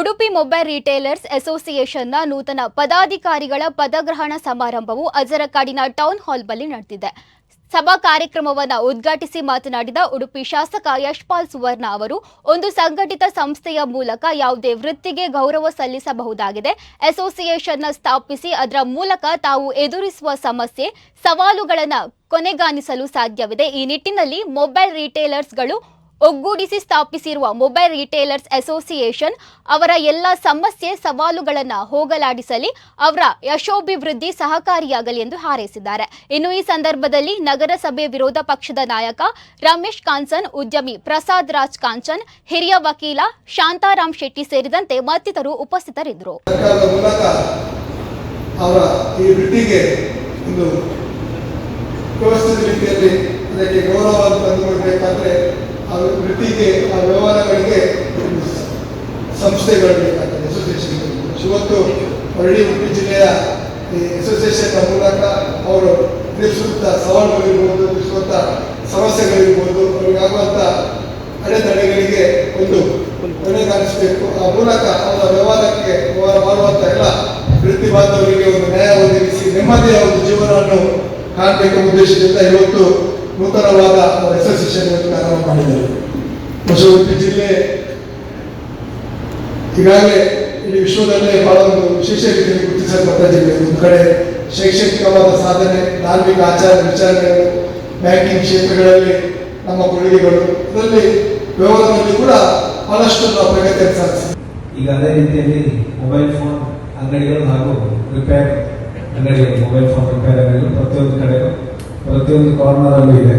Udupi mobile retailers ಅಸೋಸಿಯೇಷನ್ನ ನೂತನ ಪದಾಧಿಕಾರಿಗಳ ಪದಗ್ರಹಣ ಸಮಾರಂಭವು ಅಜರಕಾಡಿನ ಟೌನ್ ಹಾಲ್ ಬಳಿ ನಡೆದಿದೆ. ಸಭಾ ಕಾರ್ಯಕ್ರಮವನ್ನು ಉದ್ಘಾಟಿಸಿ ಮಾತನಾಡಿದ ಉಡುಪಿ ಶಾಸಕ ಯಶ್ಪಾಲ್ ಸುವರ್ಣ ಅವರು, ಒಂದು ಸಂಘಟಿತ ಸಂಸ್ಥೆಯ ಮೂಲಕ ಯಾವುದೇ ವೃತ್ತಿಗೆ ಗೌರವ ಸಲ್ಲಿಸಬಹುದಾಗಿದೆ. ಅಸೋಸಿಯೇಷನ್ನ ಸ್ಥಾಪಿಸಿ ಅದರ ಮೂಲಕ ತಾವು ಎದುರಿಸುವ ಸಮಸ್ಯೆ, ಸವಾಲುಗಳನ್ನು ಕೊನೆಗಾಣಿಸಲು ಸಾಧ್ಯವಿದೆ. ಈ ನಿಟ್ಟಿನಲ್ಲಿ ಮೊಬೈಲ್ ರಿಟೇಲರ್ಸ್ಗಳು ಒಗ್ಗೂಡಿಸಿ ಸ್ಥಾಪಿಸಿರುವ ಮೊಬೈಲ್ ರಿಟೇಲರ್ಸ್ ಅಸೋಸಿಯೇಷನ್ ಅವರ ಎಲ್ಲ ಸಮಸ್ಯೆ ಸವಾಲುಗಳನ್ನು ಹೋಗಲಾಡಿಸಲಿ, ಅವರ ಯಶೋಭಿವೃದ್ಧಿ ಸಹಕಾರಿಯಾಗಲಿ ಎಂದು ಹಾರೈಸಿದ್ದಾರೆ. ಇನ್ನು ಈ ಸಂದರ್ಭದಲ್ಲಿ ನಗರಸಭೆ ವಿರೋಧ ಪಕ್ಷದ ನಾಯಕ ರಮೇಶ್ ಕಾಂಚನ್, ಉದ್ಯಮಿ ಪ್ರಸಾದ್ ರಾಜ್ ಕಾಂಚನ್, ಹಿರಿಯ ವಕೀಲ ಶಾಂತಾರಾಮ್ ಶೆಟ್ಟಿ ಸೇರಿದಂತೆ ಮತ್ತಿತರರು ಉಪಸ್ಥಿತರಿದ್ದರು. ಅದಕ್ಕೆ ಗೌರವ ತಂದುಕೊಡ್ಬೇಕಾದ್ರೆ ಆ ವೃತ್ತಿಗೆ ಆ ವ್ಯವಹಾರಗಳಿಗೆ ಸಂಸ್ಥೆಗಳು ಬೇಕಾಗ್ತದೆ ಅಸೋಸಿಯೇಷನ್ ಇವತ್ತು ಹೊರಳಿ ಉಡುಪಿ ಜಿಲ್ಲೆಯ ಈ ಅಸೋಸಿಯೇಷನ್ ಮೂಲಕ ಅವರು ಎದುರಿಸುವಂಥ ಸವಾಲುಗಳಿರ್ಬೋದು ಎದುರಿಸುವಂಥ ಸಮಸ್ಯೆಗಳಿರ್ಬೋದು ಅವರಿಗಾಗುವಂಥ ಅಡೆತಡೆಗಳಿಗೆ ಒಂದು ಕೊನೆಗಾಣಿಸಬೇಕು ಆ ಮೂಲಕ ಅವರ ವ್ಯವಹಾರಕ್ಕೆ ವ್ಯವಹಾರ ಮಾಡುವಂಥ ಎಲ್ಲ ವೃತ್ತಿ ಬಾಂಧವರಿಗೆ ಒಂದು ನ್ಯಾಯ ಒದಗಿಸಿ, ನೆಮ್ಮದಿಯ ಒಂದು ಜೀವನವನ್ನು ಕಾಣಬೇಕೆಂಬ ಉದ್ದೇಶದಿಂದ ಇವತ್ತು ನೂತನವಾದ ಅಸೋಸಿಯೇಷನ್ ಪ್ರಾರಂಭ ಮಾಡಿದ್ದಾರೆ. ಹೊಸ ಉಡುಪಿ ಜಿಲ್ಲೆ ಈಗಾಗಲೇ ಇಲ್ಲಿ ವಿಶ್ವದಲ್ಲೇ ಬಹಳ ಒಂದು ವಿಶೇಷ ರೀತಿಯಲ್ಲಿ ಗುರುತಿಸಲ್ಪಟ್ಟ ಜಿಲ್ಲೆ. ಒಂದು ಕಡೆ ಶೈಕ್ಷಣಿಕವಾದ ಸಾಧನೆ, ಧಾರ್ಮಿಕ ಆಚಾರ ವಿಚಾರಗಳು, ಬ್ಯಾಂಕಿಂಗ್ ಕ್ಷೇತ್ರಗಳಲ್ಲಿ ನಮ್ಮ ಕೊಡುಗೆಗಳು, ಇದರಲ್ಲಿ ವ್ಯವಹಾರದಲ್ಲಿ ಕೂಡ ಬಹಳಷ್ಟು ಪ್ರಗತಿ ಸಾಧಿಸಿದ್ದೇವೆ ಈಗ ಅದೇ ರೀತಿಯಲ್ಲಿ ಮೊಬೈಲ್ ಫೋನ್ ಅಂಗಡಿಗಳು ಹಾಗೂ ರಿಪೇರ್ ಅಂಗಡಿಗಳು ಮೊಬೈಲ್ ಫೋನ್ ರಿಪೇರ್ ಅಂಗಡಿಗಳು ಪ್ರತಿಯೊಂದು ಕಡೆ ಪ್ರತಿಯೊಂದು ಕಾರ್ನರ್ ಅಲ್ಲೂ ಇದೆ.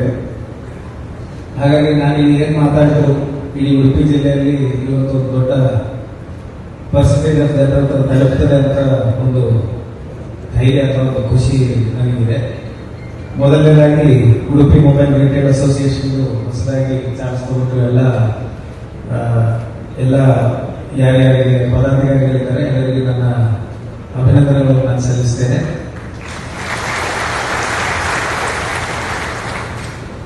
ಹಾಗಾಗಿ ನಾನು ಇಲ್ಲಿ ಏನ್ ಮಾತಾಡಿದ್ರು, ಇಡೀ ಉಡುಪಿ ಜಿಲ್ಲೆಯಲ್ಲಿ ಇವತ್ತು ದೊಡ್ಡ ಪರ್ಸೆಂಟೇಜ್ ಆಫ್ ಜನರ ತಲುಪ್ತದೆ ಅಂತ ಒಂದು ಧೈರ್ಯ ಅಥವಾ ಒಂದು ಖುಷಿ ನನಗಿದೆ. ಮೊದಲನೇದಾಗಿ, ಉಡುಪಿ ಮೊಬೈಲ್ ರಿಟೇಲ್ ಅಸೋಸಿಯೇಷನ್ ಹೊಸದಾಗಿ ಚಾನ್ಸ್ ಕೊಟ್ಟು ಎಲ್ಲ ಎಲ್ಲ ಯಾರ್ಯಾರಿಗೆ, ಪದಾಧಿಕಾರಿಗಳಿದ್ದಾರೆ, ಎಲ್ಲರಿಗೂ ನನ್ನ ಅಭಿನಂದನೆಗಳನ್ನು ನಾನು ಸಲ್ಲಿಸ್ತೇನೆ.